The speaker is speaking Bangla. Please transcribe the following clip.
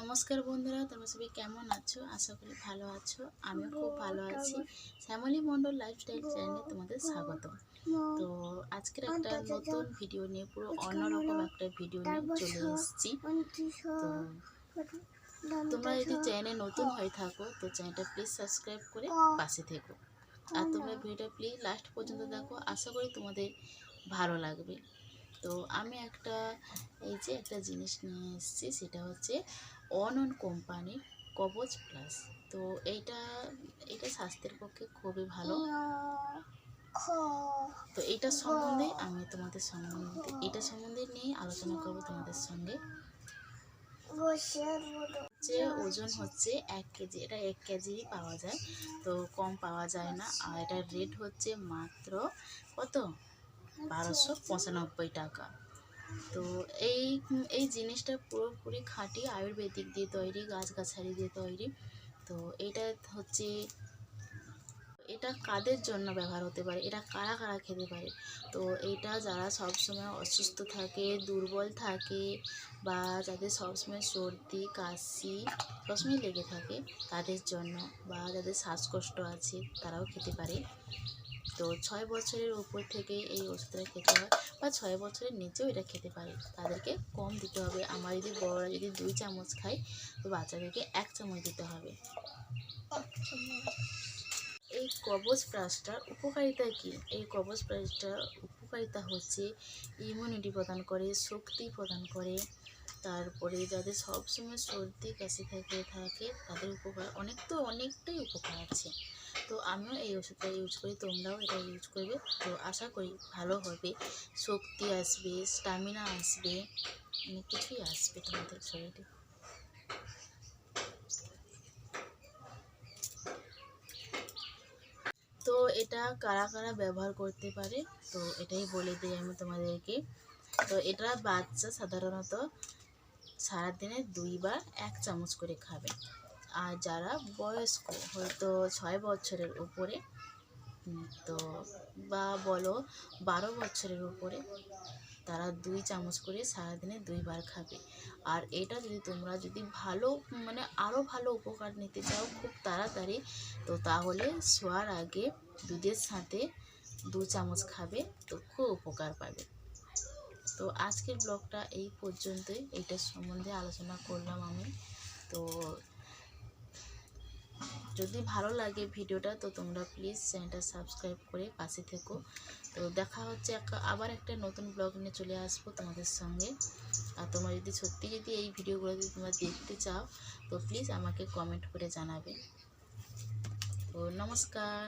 নমস্কার বন্ধুরা তোমরা সবাই কেমন আছো? আশা করি ভালো আছো আমি খুব ভালো আছি। শ্যামলী মণ্ডল লাইফস্টাইল চ্যানেলে তোমাদের স্বাগত। তো আজকের একটা নতুন ভিডিও নিয়ে পুরো অন্যরকম একটা ভিডিও নিয়ে চলে এসেছি। তো তোমরা যদি চ্যানেলে নতুন হয়ে থাকো তো চ্যানেলটা প্লিজ সাবস্ক্রাইব করে পাশে থেকো। আর তোমরা ভিডিওটা প্লিজ লাস্ট পর্যন্ত দেখো আশা করি তোমাদের ভালো লাগবে। তো আমি একটা, এই যে একটা জিনিস নিয়ে এসেছি, সেটা হচ্ছে অন অন কোম্পানির কবচ প্লাস। তো এইটা এটা স্বাস্থ্যের পক্ষে খুবই ভালো। তো এটা সম্বন্ধে আমি তোমাদের সম্বন্ধে এটা সম্বন্ধে নিয়ে আলোচনা করব তোমাদের সঙ্গে। যে ওজন হচ্ছে এক কেজি, এটা এক কেজিই পাওয়া যায়। তো কম পাওয়া যায় না। আর এটার রেট হচ্ছে মাত্র কত? বারোশো পঁচানব্বই টাকা। তো এই এই জিনিসটা পুরোপুরি খাঁটি আয়ুর্বেদিক দিয়ে তৈরি, গাছগাছালি দিয়ে তৈরি। তো এটা হচ্ছে, এটা কাদের জন্য ব্যবহার হতে পারে? এটা কারা কারা খেতে পারে? তো এটা যারা সবসময় অসুস্থ থাকে, দুর্বল থাকে বা যাদের সবসময় সর্দি, কাশি, সবসময় লেগে থাকে, তাদের জন্য বা যাদের শ্বাসকষ্ট আছে, তারাও খেতে পারে। তো ছয় বছরের উপর থেকে এই ওষুধটা খেতে হয় বা ছয় বছরের নিচেও এটা খেতে পারে। তাদেরকে কম দিতে হবে। আমার যদি বড়রা যদি দুই চামচ খায়, তো বাচ্চাদেরকে এক চামচ দিতে হবে। এই কবচ প্লাসটার উপকারিতা কী? এই কবচ প্লাসটার উপকারিতা হচ্ছে ইমিউনিটি প্রদান করে, শক্তি প্রদান করে তারপরে যাদের সবসময় সর্দি, কাশি থাকে থাকে, তাদের উপকার অনেক তো অনেকটাই উপকার আছে। তো আমিও এই ওষুধটা ইউজ করি, তোমরাও এটা ইউজ করবে। তো আশা করি ভালো হবে। শক্তি আসবে স্টামিনা আসবে, অনেক কিছুই আসবে তোমাদের শরীরে। তো এটা কারা কারা ব্যবহার করতে পারে? তো এটাই বলে দিই আমি তোমাদেরকে। তো এটা বাচ্চা সাধারণত সারাদিনে দুইবার এক চামচ করে খাবে আর যারা বয়স্ক, হয়তো ছয় বছরের উপরে তো বা বলো বারো বছরের উপরে, তারা দুই চামচ করে সারাদিনে দুইবার খাবে। আর এটা যদি তোমরা যদি ভালো মানে আরও ভালো উপকার নিতে চাও খুব তাড়াতাড়ি, তো তাহলে শোয়ার আগে দুধের সাথে দু চামচ খাবে, তো খুব উপকার পাবে। তো আজকের ব্লগটা এই পর্যন্তই। এইটার সম্বন্ধে আলোচনা করলাম আমি। তো যদি ভালো লাগে ভিডিওটা, তো তোমরা প্লিজ চ্যানেলটা সাবস্ক্রাইব করে পাশে থেকো। তো দেখা হচ্ছে আবার একটা নতুন ব্লগ নিয়ে চলে আসব তোমাদের সঙ্গে। আর তোমরা যদি সত্যি যদি এই ভিডিওগুলো যদি তোমরা দেখতে চাও, তো প্লিজ আমাকে কমেন্ট করে জানাবে। তো নমস্কার।